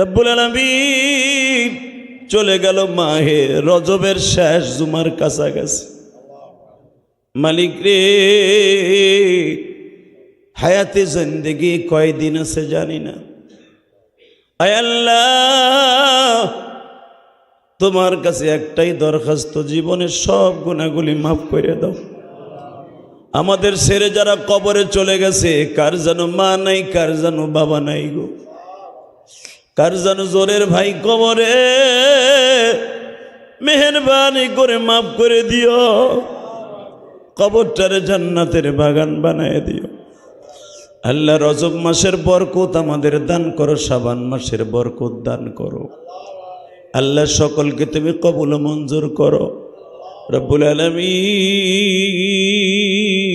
রব্বুল আলমিন চলে গেল মাহে রজবের শেষ জুমার কাছাকাছি। মালিক রে, হায়াতে জিন্দেগি কয়দিন আছে জানি না। আল্লাহ, তোমার কাছে একটাই দরখাস্ত, জীবনের সব গুণাগুলি মাফ করে দাও। আমাদের ছেড়ে যারা কবরে চলে গেছে, কার যেন মা নাই, কার যেন বাবা নাই গো। কার যেন জোরের ভাই কবরে? মেহরবানি করে মাফ করে দিও। কবরটারে জান্নাতের বাগান বানায় দিও। আল্লাহ রজব মাসের বরকত আমাদের দান করো, সাবান মাসের বরকত দান করো। আল্লাহ সকলকে তুমি কবুল মঞ্জুর করো। রব্বুল আলমিন।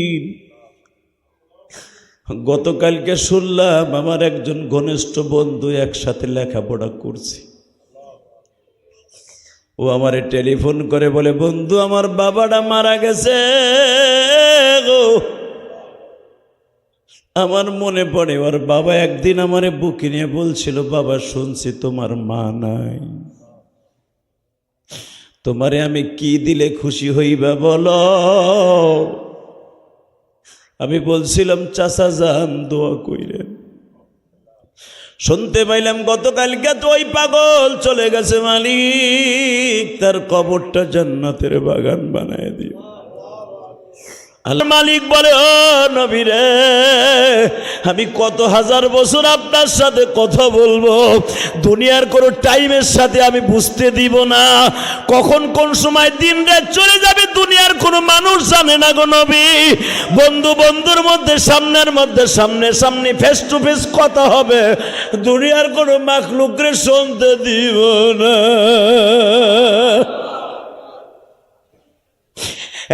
গতকালকে শুনলাম আমার একজন ঘনিষ্ঠ বন্ধু একসাথে লেখাপড়া করছি। ও আমারে টেলিফোন করে বলে, বন্ধু, আমার বাবাটা মারা গেছে গো। আমার মনে পড়ে, ওর বাবা একদিন আমারে বুকে নিয়ে বলছিল, বাবা, শুনছি তোমার মা নাই। তোমারে আমি কি দিলে খুশি হইবা বলো আমি বলছিলাম, চাচা, যান, দোয়া কইলেন শুনতে পাইলাম, গতকালকে তো ওই পাগল চলে গেছে মালিক, তার কবরটা জান্নাতের বাগান বানায় দিও মালিক বলে, ও নবীরে, আমি কত হাজার বছর আপনার সাথে কথা বলব। দুনিয়ার কোনো টাইমের সাথে আমি বুঝতে দিব না। কখন কোন সময় দিন রাত চলে যাবে, দুনিয়ার কোনো মানুষ জানে না গো নবী। বন্ধু বন্ধুর মধ্যে, সামনের মধ্যে, সামনে সামনে ফেস টু ফেস কথা হবে। দুনিয়ার কোনো মাখলুকরে শুনতে দিব না।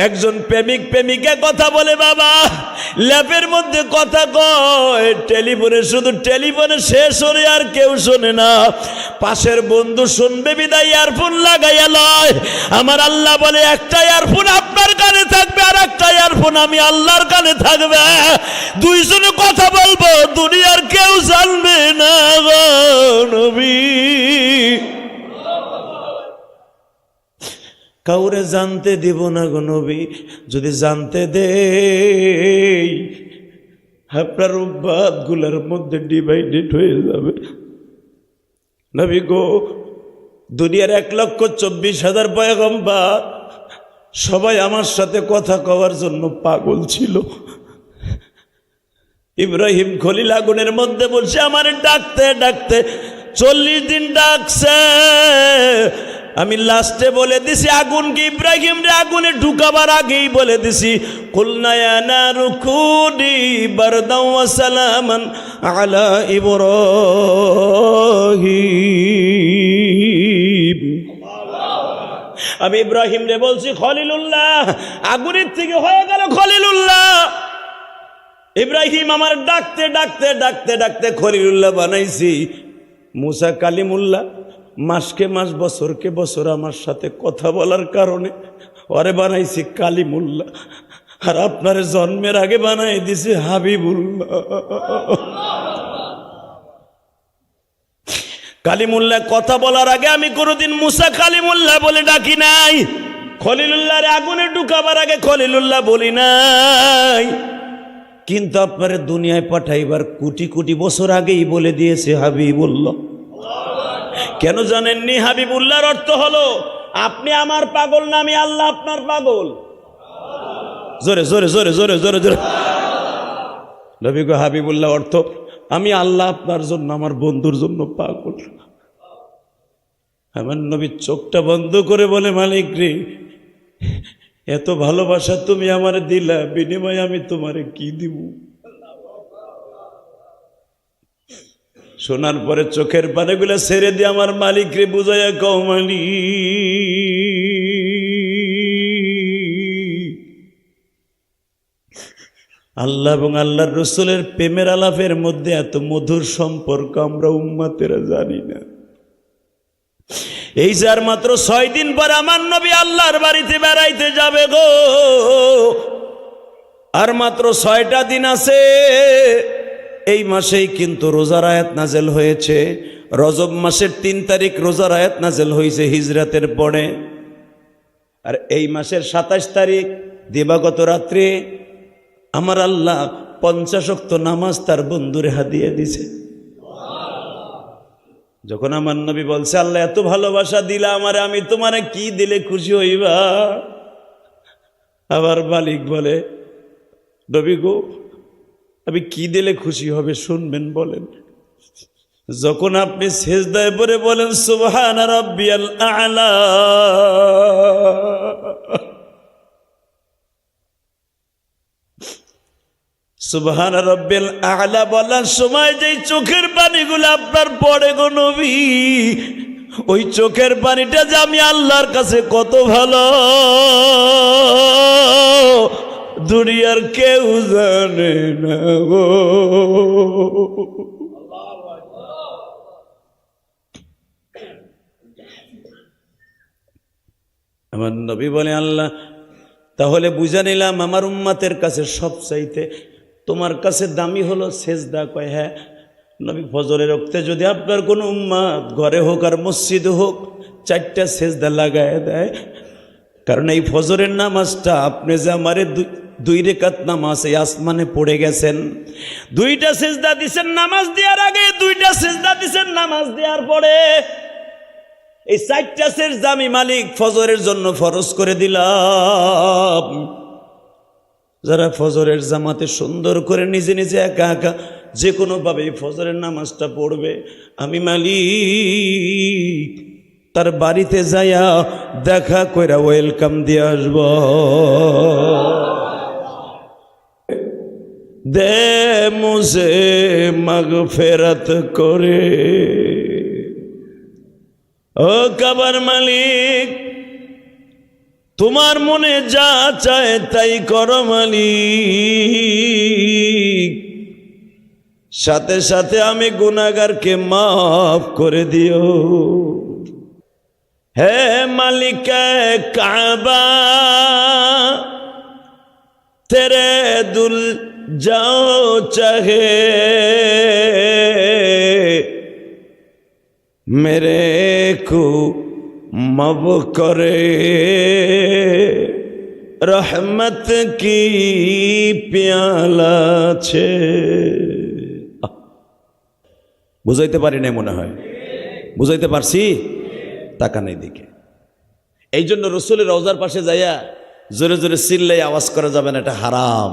একজন প্রেমিক প্রেমিকা কথা বলে, বাবা, ল্যাপের মধ্যে কথা কয়। টেলিফোনে শুধু টেলিফোনে শেষ হলে আর কেউ শোনে না। পাশের বন্ধু শুনবে বিদায়, ইয়ারফোন লাগাইয়া লয়। আমার আল্লাহ বলে, একটা ইয়ারফোন আপনার কানে থাকবে আর একটা ইয়ারফোন আমি আল্লাহর কানে থাকবে। দুইজনে কথা বলব, দুনিয়ার কেউ জানবে না নবী। কাউরে জানতে দিব না গো নবী, যদি জানতে দে আপনারগুলার মধ্যে ডিভাইডেড হয়ে যাবে। নবী গো, দুনিয়ার এক লক্ষ চব্বিশ হাজার পয়গম্বা সবাই আমার সাথে কথা কওয়ার জন্য পাগল ছিল। ইব্রাহিম খলিল আগুনের মধ্যে বলছে, আমার ডাকতে ডাকতে, চল্লিশ দিন ডাকছে। আমি লাস্টে বলে দিছি আগুন কি ইব্রাহিম রে আগুনে ঢুকাবার আগেই বলে দিছি আমি ইব্রাহিম রে বলছি, খলিলুল্লাহ, আগুনের থেকে হয়ে গেল খলিলুল্লাহ। ইব্রাহিম আমার ডাকতে ডাকতে ডাকতে ডাকতে খলিলুল্লাহ বানাইছি, মুসা কালিমুল্লাহ মাসকে মাস, বছরকে বছর আমার সাথে কথা বলার কারণে ওরে বানাইছি কালিমুল্লাহ আর আপনার জন্মের আগে বানাই দিছি হাবিবুল্লাহ। কালিমুল্লাহ কথা বলার আগে আমি কোনোদিন মুসা কালিমুল্লাহ বলে ডাকি নাই। খলিলুল্লাহর আগুনে ঢুকাবার আগে খলিলুল্লাহ বলি নাই। কিন্তু আপনার দুনিয়ায় পাঠাইবার কোটি কোটি বছর আগেই বলে দিয়েছে হাবিবুল্লাহ। কেন জানেননি? হাবিবুল্লাহর অর্থ হলো, আপনি আমার পাগল না, আমি আল্লাহ আপনার পাগল। জোরে জোরে জোরে জোরে জোরে জোরে। নবী গো হাবিবুল্লাহ অর্থ, আমি আল্লাহ আপনার জন্য, আমার বন্ধুর জন্য পাগল। আমার নবী চোখটা বন্ধ করে বলে, মালিক রে, এত ভালোবাসা তুমি আমার দিলা, বিনিময়ে আমি তোমারে কি দিব? শোনার পরে চোখের পানেগুলো ছেড়ে দিয়ে আমার মালিক রে বুঝাইয়া কও মালি আল্লাহ এবং আল্লাহর রসুলের প্রেমের আলাপের মধ্যে এত মধুর সম্পর্ক আমরা উম্মাতেরা জানি না। এই যার মাত্র ছয় দিন পর আমার নবী আল্লাহর বাড়িতে বেড়াইতে যাবে গো। আর মাত্র ছয়টা দিন আছে। এই মাসেই কিন্তু রোজার আয়াত নাজেল হয়েছে। রজব মাসের তিন তারিখ রোজার আয়াত নাজেল হয়েছে হিজরাতের পরে। আর এই মাসের সাতাশ তারিখ দিবাগত রাত্রে আমার আল্লাহ পঞ্চাশক্ত নামাজ তার বন্ধুরে হাদিয়ে দিছে। যখন আমার নবী বলছে, আল্লাহ, এত ভালোবাসা দিলা আমারে, আমি তোমারে কি দিলে খুশি হইবা? আবার মালিক বলে, নবী গো আমি কি দিলে খুশি হবে শুনবেন বলেন। যখন আপনি শেষদায় পরে বলেন, সুবহান রব্বিয়াল আলা। সুবহান রব্বিল আলা বলার সময় যেই চোখের পানিগুলো আপনার পড়ে গো নবী, ওই চোখের পানিটা যে আমি আল্লাহর কাছে কত ভালো। দুনিয়ার কেউ জানে না গো। আমার নবী বলে, আল্লাহ, তাহলে বুঝা নিলাম আমার উম্মাতের কাছে সব চাইতে তোমার কাছে দামি হলো সেজদা কয় হ্যাঁ? নবী ফজরের রক্তে যদি আপনার কোনো উম্মাত ঘরে হোক আর মসজিদ হোক চারটা সেজদা লাগায় দেয়, কারণ এই ফজরের নামাজটা আপনি যে আমারে দুই- দুই রেখাত নামাজ এই আসমানে পড়ে গেছেন। দুইটা সেজদা দিছেন নামাজ দেওয়ার আগে, দুইটা সেজদা দিছেন নামাজ দেওয়ার পরে। এই চারটা সেজদা আমি মালিক ফজরের জন্য ফরজ করে দিলাম। যারা ফজরের জামাতে সুন্দর করে নিজে নিজে একা একা যে কোনোভাবে ফজরের নামাজটা পড়বে, আমি মালিক তার বাড়িতে যাইয়া দেখা কইরা ওয়েলকাম দিয়ে আসব। দে মুঝে মগ ফেরত করে। ও কাবার মালিক, তোমার মনে যা চায় তাই কর মালিক। সাথে সাথে আমি গুনাগারকে মাফ করে দিও। হে মালিক কাবা, তেরে দুল যাও চাহে मेरे को मब करे রহমত কি পেয়ালা আছে আহ, বুঝাইতে পারি নাই মনে হয় বুঝাইতে পারছি টাকা নেই দিকে এই জন্য রসুলের রওজার পাশে যাইয়া জোরে জোরে চিল্লাই আওয়াজ করা যাবে না এটা হারাম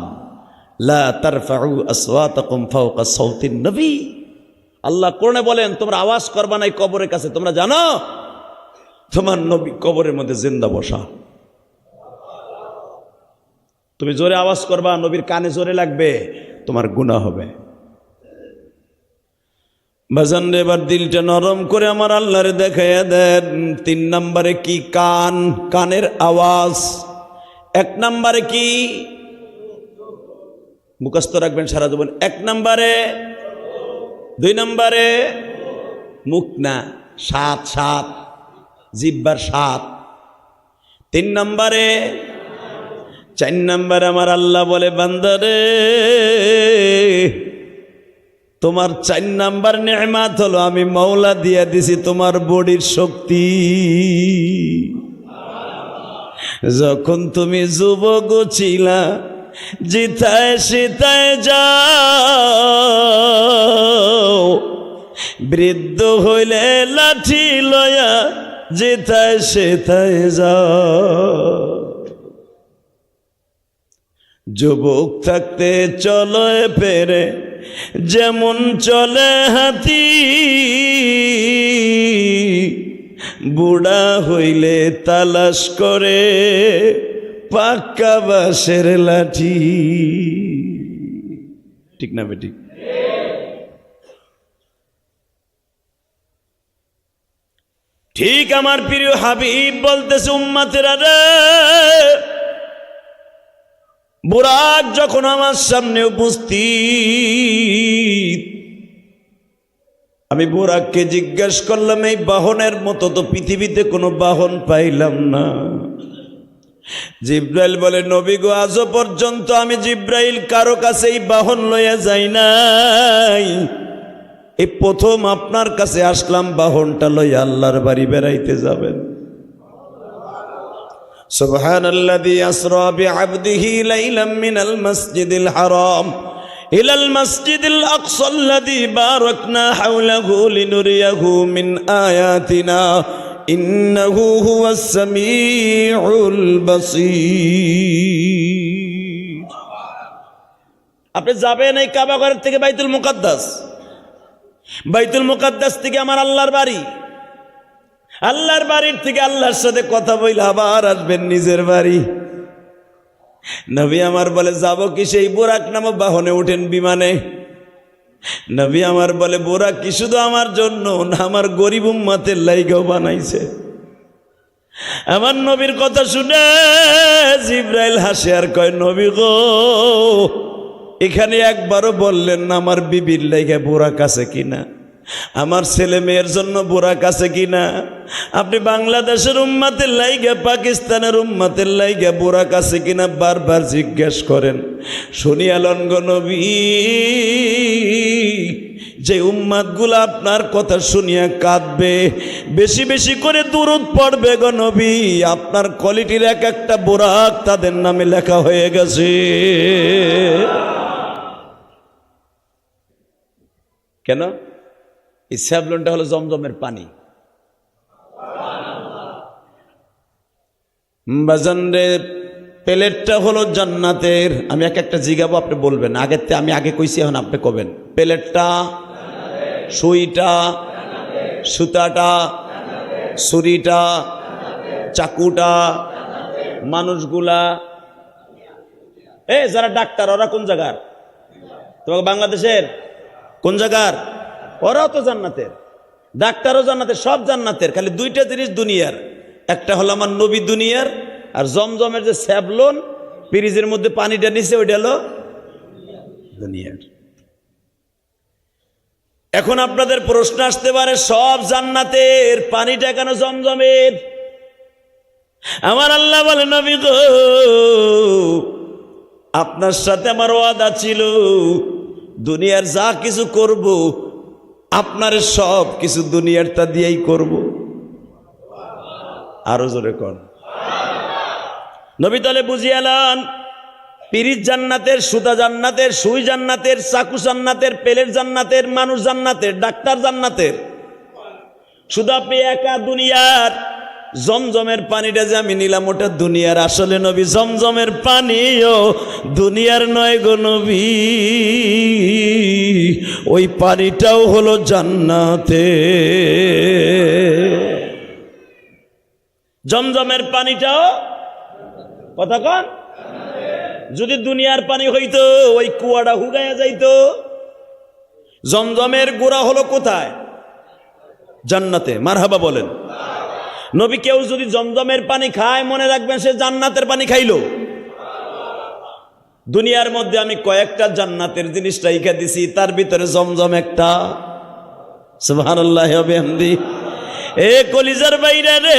লা তারফাউ আসওয়াতাকুম নবী। আল্লাহ কোরআনে বলেন, তোমরা আওয়াজ করবা নাই কবরের কাছে। তোমরা জানো, তোমার নবী কবরের মধ্যে জিন্দা বসা। তুমি জোরে আওয়াজ করবা, নবীর কানে জোরে লাগবে, তোমার গুণা হবে। বাজান এবার দিলটা নরম করে আমার আল্লাহরে দেখাইয়া দেন। তিন নম্বরে কি কান? কানের আওয়াজ। এক নম্বরে কি? মুখস্থ রাখবেন সারা জীবন। এক নম্বরে, দুই নম্বরে, মুখ না, সাত সাত, জিব্বার সাত। তিন নম্বরে, চার নম্বরে আমার আল্লাহ বলে, বান্দারে, তোমার চার নাম্বার নেমাত হলো, আমি মৌলা দিয়া দিছি তোমার বডির শক্তি। যখন তুমি যুবক ছিলা জিতায় সীতায় যাও বৃদ্ধ হইলে লাঠি লয়া যেথায় সেথায় যাও যুবক থাকতে চলে পেরে যেমন চলে হাতি বুড়া হইলে তালাশ করে পাক্কা বাসের লাঠি। ঠিক না বেটি? ঠিক আমার প্রিয় হাবিব বলতেছে, উম্মাতেরা রে, বুরাক যখন আমার সামনে উপস্থিত, আমি বুরাককে জিজ্ঞেস করলাম, এই বাহনের মতো তো পৃথিবীতে কোনো বাহন পাইলাম না। জিব্রাইল বলে নবী গো আজও পর্যন্ত আমি জিব্রাইল কারো কাছে এই বাহন লইয়া যাই নাই এই প্রথম আপনার কাছে আসলাম বাহনটা লই আল্লাহর বাড়ি বেড়াইতে যাবেন سبحان الذي أسرى بعبده ليلا من المسجد الحرام إلى المسجد الأقصى الذي باركنا حوله لنريه من آياتنا إنه هو السميع البصير আপনি যাবেন এই কাবাগরের থেকে বাইতুল মুকাদ্দাস বাইতুল মুকাদ্দাস থেকে আমার আল্লাহর বাড়ি আল্লাহর বাড়ির থেকে আল্লাহর সাথে কথা বইলে আবার আসবেন নিজের বাড়ি নবী আমার বলে যাব কি সেই বোরাক নামক বাহনে ওঠেন বিমানে নবী আমার বলে বোরা কি শুধু আমার জন্য না, আমার গরিব উম্মাতের লাইগাও বানাইছে? আমার নবীর কথা শুনে জিব্রাইল হাসে আর কয়, নবী গো, এখানে একবারও বললেন না আমার বিবির লাইগা বোরা কাছে কিনা? আমার ছেলে মেয়ের জন্য বোরাক আছে কিনা? আপনি বাংলাদেশের উম্মাতের লাইগা, পাকিস্তানের উম্মাতের লাইগা বোরাক আছে কিনা বারবার জিজ্ঞেস করেন। শুনিয়ালন গো নবী, যে উম্মাদগুলো আপনার কথা শুনিয়া কাঁদবে, বেশি বেশি করে দূরত পড়বে গো নবী। আপনার কোয়ালিটির এক একটা বোরাক তাদের নামে লেখা হয়ে গেছে। কেন? এই স্যাবলনটা হলো জমজমের পানি। প্লেটটা হলো জান্নাতের। আমি এক একটা জিগাবো, আপনি বলবেন। আগের থেকে আমি আগে কইছি, এখন আপনি কবেন। প্লেটটা, সুইটা, সুতাটা ছুরিটা চাকুটা, মানুষগুলা। এ, যারা ডাক্তার, ওরা কোন জায়গার তোমাকে বাংলাদেশের কোন জায়গার ওরাও তো জান্নাতের। ডাক্তারও জান্নাতের, সব জান্নাতের, খালি দুইটা জিনিস দুনিয়ার। একটা হলো আমার নবী দুনিয়ার, আর জমজমের যে স্যাবলন পিরিজের মধ্যে পানিটা নিছে, ওইটা হলো দুনিয়ার। এখন আপনাদের প্রশ্ন আসতে পারে, সব জান্নাতের পানিটা কেন জমজমের? আমার আল্লাহ বলে, নবী গো, আপনার সাথে আমার ওয়াদা ছিল, দুনিয়ার যা কিছু করব আপনার সব কিছু দুনিয়ার তা দিয়েই করব। আরও জোরে কর নবী তালে বুঝিয়ালান পিরিজ জান্নাতের, সুতা জান্নাতের, সুই জান্নাতের, চাকু জান্নাতের, পেলের জান্নাতের, মানুষ জান্নাতের, ডাক্তার জান্নাতের। শুধু আপনি একা দুনিয়ার জমজমের পানিটা যে আমি নিলাম, ওটা দুনিয়ার আসলে নবী। জমজমের পানিও দুনিয়ার নয় গো নবী। ওই পানিটাও হলো জান্নাতে। জমজমের পানিটাও কথা কন? যদি দুনিয়ার পানি হইতো, ওই কুয়াটা হুগাইয়া যাইতো। জমজমের গোড়া হলো কোথায়? জান্নাতে। মারহাবা বলেন। নবী কেউ যদি জমজমের পানি খায়, মনে রাখবেন সে জান্নাতের পানি খাইলো। দুনিয়ার মধ্যে আমি কয়েকটা জান্নাতের জিনিস রাইখা দিছি, তার ভিতরে জমজম একটা। সুবহানাল্লাহ এ কলিজার বাইরে রে,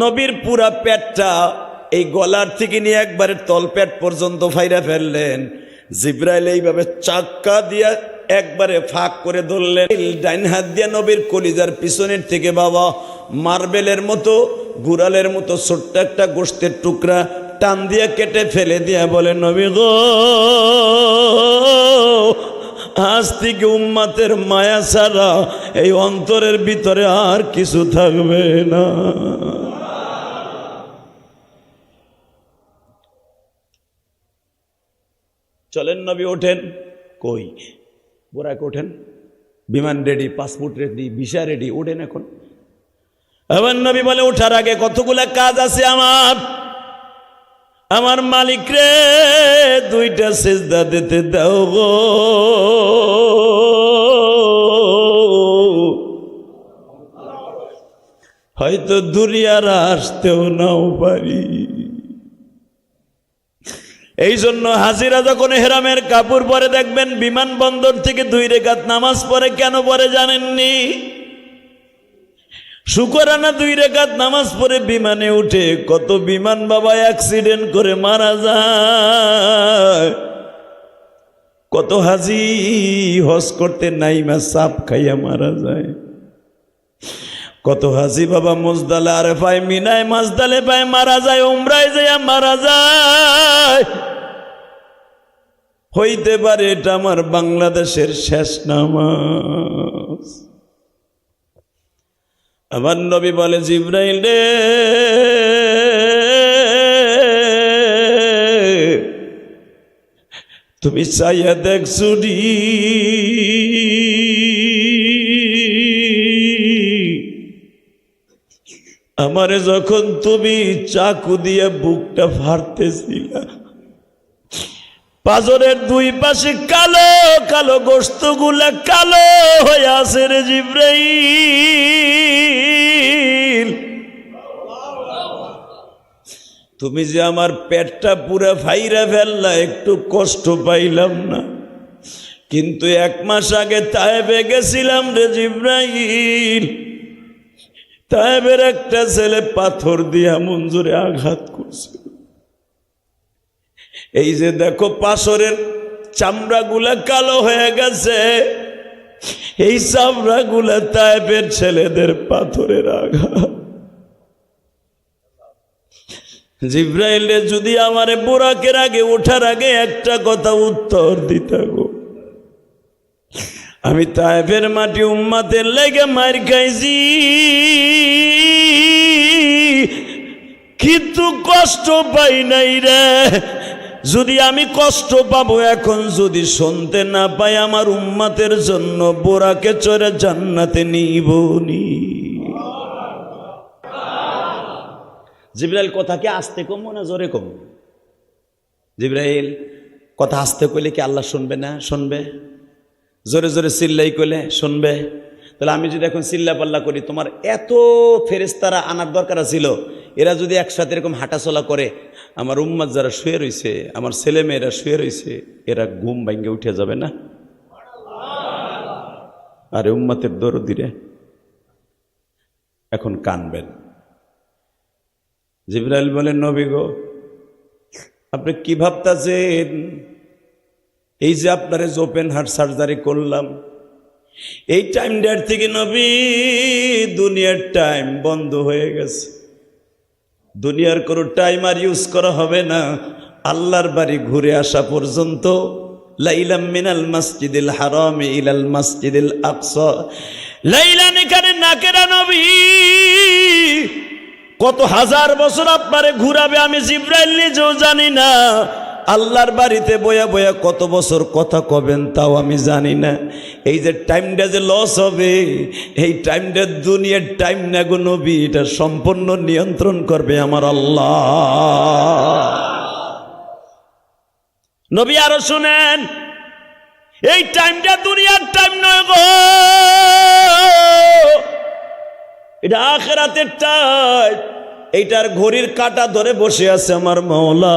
নবীর পুরা পেটটা এই গলার থেকে নিয়ে একবারে তলপেট পর্যন্ত ফাইরা ফেললেন। জিব্রাইল এইভাবে চাক্কা দিয়া একবারে ফাঁক করে ধরলেন। ডাইন হাত দিয়া নবীর কলিজার পিছনের থেকে বাবা মার্বেলের মতো, গুড়ালের মতো ছোট্ট একটা গোষ্ঠের টুকরা টান দিয়া কেটে ফেলে দিয়া বলে, নবী গো, আজ থেকে উম্মাতের মায়া ছাড়া এই অন্তরের ভিতরে আর কিছু থাকবে না। চলেন নবী, ওঠেন। কই? বোরাকে ওঠেন। বিমান ready passport ready visa ready ওঠেন এখন। এবার নবী বলে, ওঠার আগে কতগুলা কাজ আছে আমার? আমার মালিক রে, দুইটা সেজদা দিতে দাও গো। হয়তো দুনিয়ার আসতেও নাও পারি। এই জন্য হাজিরা যখন হেরামের কাপড় পরে দেখবেন, বিমানবন্দর থেকে দুই রেখাত নামাজ পড়ে, কেন পরে জানেননি? শুকরানা দুই রেখাত নামাজ পড়ে বিমানে উঠে, কত বিমান বাবা অ্যাক্সিডেন্ট করে মারা যায়। কত হাজি হজ করতে নাইমা সাপ খাইয়া মারা যায়। কত হাজি বাবা মুজদালে আরে পায় মিনায় মাজদালে পায় মারা যায়, উমরায় যাইয়া মারা যায়। হইতে পারে এটা আমার বাংলাদেশের শেষ নামাজ। আমার নবী বলে, জিব্রাইল রে, তুমি চাইয়া দেখছুরি আমারে যখন তুমি চাকু দিয়ে বুকটা ফাড়তেছিলা পাজরের দুই পাশে কালো কালো গোস্তগুলা কালো হয়ে আছে রে জিব্রাইল। তুমি যে আমার পেটটা পুরা ফাইরা ফেললা, একটু কষ্ট পাইলাম না। কিন্তু এক মাস আগে তায়েবে গেছিলাম রে জিব্রাইল। তায়েবের একটা ছেলে পাথর দিয়া মঞ্জুরে আঘাত করছে এই যে দেখো পাশরের চামড়াগুলা কালো হয়ে গেছে। এই চামড়াগুলা তাইপের ছেলেদের পাথরের আঘাত। জিব্রাইলে যদি আমারে বুরাকের আগে ওঠার আগে একটা কথা উত্তর দিত গো আমি তাইফের মাটি উম্মাতের লেগে মার খাইছি। কিন্তু কষ্ট পাই নাই রে। যদি আমি কষ্ট পাবো, এখন যদি শুনতে না পাই, আমার উম্মাতের জন্য বোরাকে চড়ে জান্নাতে নিবনি জিব্রাইল কথা কি আসতে কম না জোরে কম জিব্রাইল, কথা আসতে কইলে কি আল্লাহ শুনবে না? শুনবে? জোরে জোরে চিল্লাই কইলে শুনবে? তাহলে আমি যদি এখন চিল্লা পাল্লা করি, তোমার এত ফেরেস্তারা আনার দরকার ছিল এরা যদি একসাথে এরকম হাঁটাচলা করে, আমার উম্মাদ যারা শুয়ে রয়েছে আমার ছেলে মেয়েরা শুয়ে রয়েছে এরা ঘুম ভাঙ্গে উঠে যাবে না? আরে উম্মাতের দরদিরে এখন কানবেন। জিব্রাইল বলেন, নবী গো, আপনি কি ভাবতাছেন? এই যে আপনার ওপেন হার্ট সার্জারি করলাম, এই টাইমটার থেকে নবী, দুনিয়ার টাইম বন্ধ হয়ে গেছে। দুনিয়ার কোনো টাইম আর ইউজ করা হবে না। আল্লাহর বাড়ি ঘুরে আসা পর্যন্ত লাইলাম মিনাল মসজিদিল হারাম ইলাল মসজিদিল আকসা। লাইলান এখানে নাকেরা নবী? কত হাজার বছর আপনারে ঘুরাবে আমি জিব্রাইল নিজেও জানি না। আল্লাহর বাড়িতে বয়া বয়া কত বছর কথা কবেন তাও আমি জানি না। এই যে টাইমটা যে লস হবে, এই টাইমটা দুনিয়ার টাইম না গো নবী, এটা সম্পূর্ণ নিয়ন্ত্রণ করবে আমার আল্লাহ। নবী আরও শুনেন, এই টাইমটা দুনিয়ার টাইম নয় গো। এটা আখেরাতের টাইম এইটার ঘড়ির কাটা ধরে বসে আছে আমার মৌলা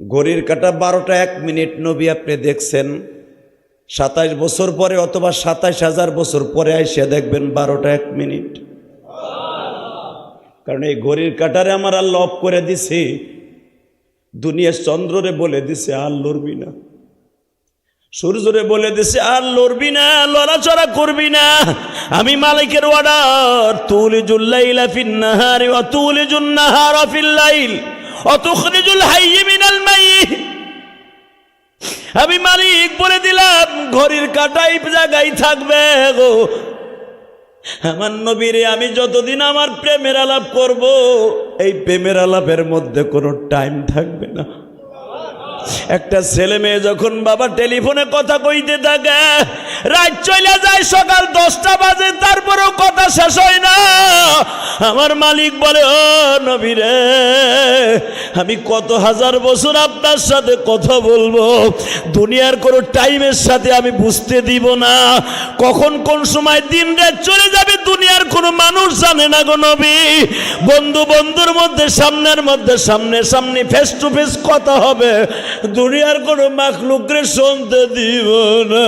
ঘড়ির কাটা বারোটা এক মিনিট, নবী আপনি দেখছেন। সাতাইশ বছর পরে অথবা সাতাইশ হাজার বছর পরে আইসে দেখবেন বারোটা এক মিনিট। কারণ এই ঘড়ির কাটারে আমার আল্লাহ অফ করে দিছি। দুনিয়ার চন্দ্ররে বলে দিছে, আর লড়বি না। সূর্যরে বলে দিছে, আর লড়বি না, লড়াচড়া করবি না। আমি মালিকের অর্ডার তুলি জুল্লাইলা ফিন্নাহারি ও তুলি জুন্নাহার ফিল্লাইল অতুখরিজুল হাইয়ি মিনাল মাইয়িত। আমি মালিক বলে দিলাম, ঘড়ির কাটাই জায়গায় থাকবে গো। আমার নবীরে আমি যতদিন আমার প্রেমের আলাপ করব, এই প্রেমের আলাপের মধ্যে কোনো টাইম থাকবে না। একটা ছেলে মেয়ে যখন বাবা টেলিফোনে কথা কইতে থাকে, রাত চলে যায়, সকাল দশটা বাজে, তারপরেও কথা শেষ হয় না। আমার মালিক বলে, ও নবীরে আমি কত হাজার বছর আপনার সাথে কথা বলব? দুনিয়ার কোনো টাইমের সাথে আমি বুঝতে দিব না। কখন কোন সময় দিন রাত চলে যাবে দুনিয়ার কোনো মানুষ জানে না গো নবী। বন্ধু বন্ধুর মধ্যে, সামনের মধ্যে, সামনে সামনে ফেস টু ফেস কথা হবে। দুনিয়ার কোনো মাখলুকরে শুনতে দিব না।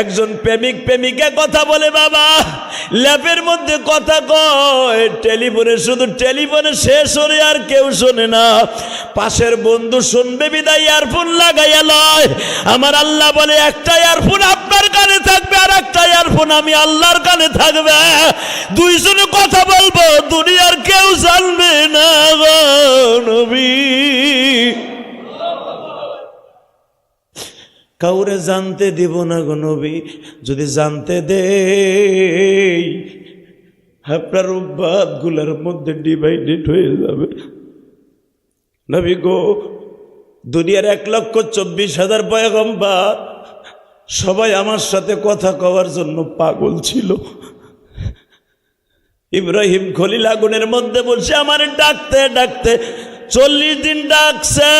একজন প্রেমিক প্রেমিকা কথা বলে, বাবা, ল্যাপের মধ্যে কথা কয়। টেলিফোনে শুধু টেলিফোনে শেষ হলে আর কেউ শোনে না। পাশের বন্ধু শুনবে, বিদায়, ইয়ারফোন লাগাইয়া লয়। আমার আল্লাহ বলে, একটা ইয়ারফোন আপনার কানে থাকবে আর একটা ইয়ারফোন আমি আল্লাহর কানে থাকবে। দুইজনে কথা বলব। কাউরে জানতে দিব না গো নবী, যদি জানতে দে আপনার উপাদগুলার মধ্যে ডিভাইডেড হয়ে যাবে। নবী গো, দুনিয়ার এক লক্ষ চব্বিশ হাজার পয়গম্বার সবাই আমার সাথে কথা কওয়ার জন্য পাগল ছিল। ইব্রাহিম খলিল আগুনের মধ্যে বলছে আমার ডাকতে ডাকতে চল্লিশ দিন ডাকছে।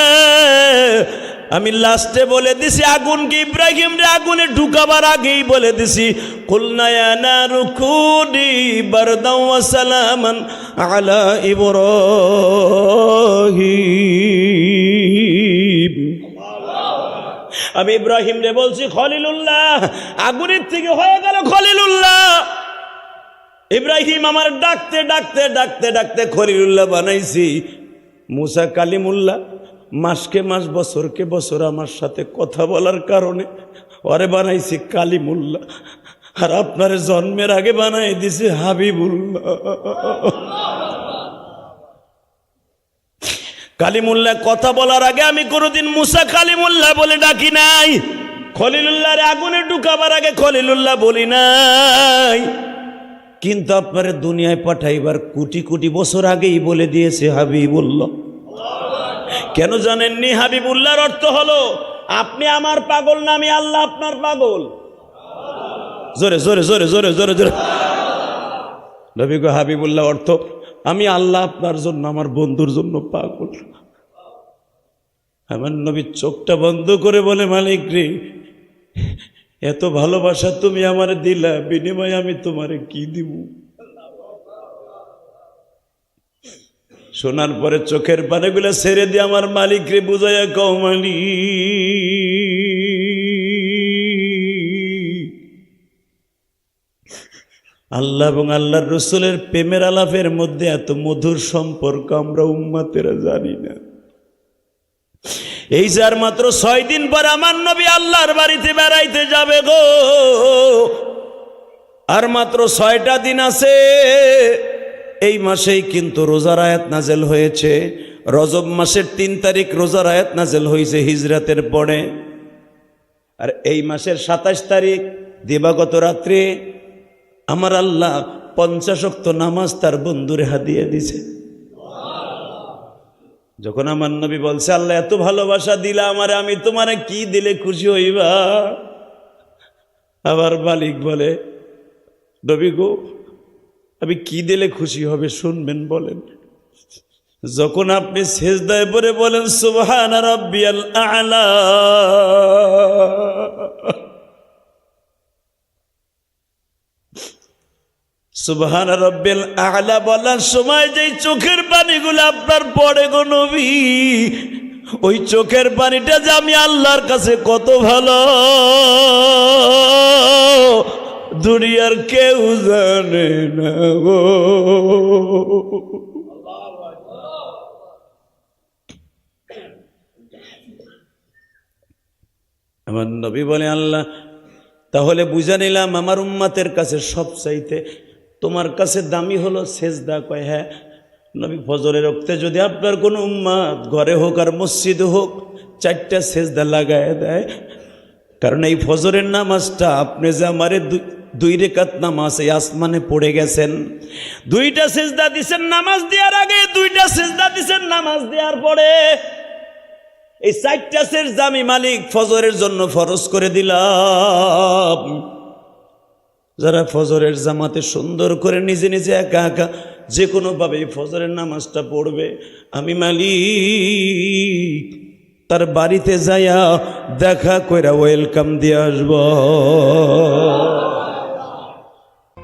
আমি লাস্টে বলে দিছি আগুন কি ইব্রাহিম রে আগুনে ঢুকাবার আগেই বলে দিছি আলা আমি ইব্রাহিম রে বলছি, খলিলুল্লাহ, আগুনের থেকে হয়ে গেল খলিলুল্লাহ। ইব্রাহিম আমার ডাকতে ডাকতে ডাকতে ডাকতে খলিলুল্লাহ বানাইছি, মুসা কালিমুল্লাহ মাসকে মাস, বছরকে বছর আমার সাথে কথা বলার কারণে ওরে বানাইছি কালিমুল্লাহ। আর আপনার জন্মের আগে বানাই দিছি হাবিবুল্লাহ। কালিমুল্লাহ, কথা বলার আগে আমি কোনোদিন মুসা কালিমুল্লাহ বলে ডাকি নাই। খলিলুল্লাহর আগুনে ঢুকাবার আগে খলিলুল্লাহ বলি নাই। কিন্তু আপনার দুনিয়ায় পাঠাইবার কোটি কোটি বছর আগেই বলে দিয়েছে হাবিবুল্লাহ। কেন জানেননি? হাবিবুল্লাহর অর্থ হলো, আপনি আমার পাগল না, আমি আল্লাহ আপনার পাগল। জোরে জোরে জোরে জোরে জোরে জোরে। নবী গো হাবিবুল্লাহ অর্থ, আমি আল্লাহ আপনার জন্য, আমার বন্ধুর জন্য পাগল। আমার নবী চোখটা বন্ধ করে বলে, মালিক রে, এত ভালোবাসা তুমি আমার দিলা, বিনিময়ে আমি তোমারে কি দিব? শোনার পরে চোখের পানেগুলো ছেড়ে দিয়ে আমার মালিক রে বুঝাইয়া কও মালি আল্লাহ এবং আল্লাহর রসুলের প্রেমের আলাপের মধ্যে এত মধুর সম্পর্ক আমরা উম্মাতেরা জানি না। এই যার মাত্র ছয় দিন পর আমার নবী আল্লাহর বাড়িতে বেড়াইতে যাবে গো। আর মাত্র ছয়টা দিন আছে। এই মাসেই কিন্তু রোজার আয়াত নাজেল হয়েছে। রজব মাসের তিন তারিখ রোজার আয়াত নাজেল হয়েছে হিজরাতের পরে। আর এই মাসের সাতাশ তারিখ দিবাগত রাত্রে আমার আল্লাহ পঞ্চাশক্ত নামাজ তার বন্ধুরে হাদিয়ে দিছে যখন আমার নবী বলছে, আল্লাহ, এত ভালোবাসা দিলা আমারে, আমি তোমারে কি দিলে খুশি হইবা? আবার মালিক বলে, নবী গো আমি কি দিলে খুশি হবে শুনবেন বলেন। যখন আপনি শেষদায় পরে বলেন, সুবহান রব্বিয়াল আলা। সুবহান রব্বিল আলা বলার সময় যেই চোখের পানিগুলো আপনার পড়ে গো নবী, ওই চোখের পানিটা যে আমি আল্লাহর কাছে কত ভালো। দুনিয়ার কেউ জানে না গো। আমার নবী বলে, আল্লাহ, তাহলে বুঝা নিলাম আমার উম্মাতের কাছে সব চাইতে তোমার কাছে দামি হলো সেজদা কয় হ্যাঁ? নবী ফজরের রক্তে যদি আপনার কোনো উম্মাত ঘরে হোক আর মসজিদে হোক চারটা সেজদা লাগায় দেয়, কারণ এই ফজরের নামাজটা আপনি যে আমারে দুই- রেখাত নামাজ এই আসমানে পড়ে গেছেন। দুইটা সেজদা দিছেন নামাজ দেওয়ার আগে, দুইটা সেজদা দিছেন নামাজ দেওয়ার পরে। এই চারটা সেজদা আমি মালিক ফজরের জন্য ফরজ করে দিলাম। যারা ফজরের জামাতে সুন্দর করে নিজে নিজে একা একা যে কোনোভাবে ফজরের নামাজটা পড়বে, আমি মালিক তার বাড়িতে যাইয়া দেখা কইরা ওয়েলকাম দিয়ে আসব।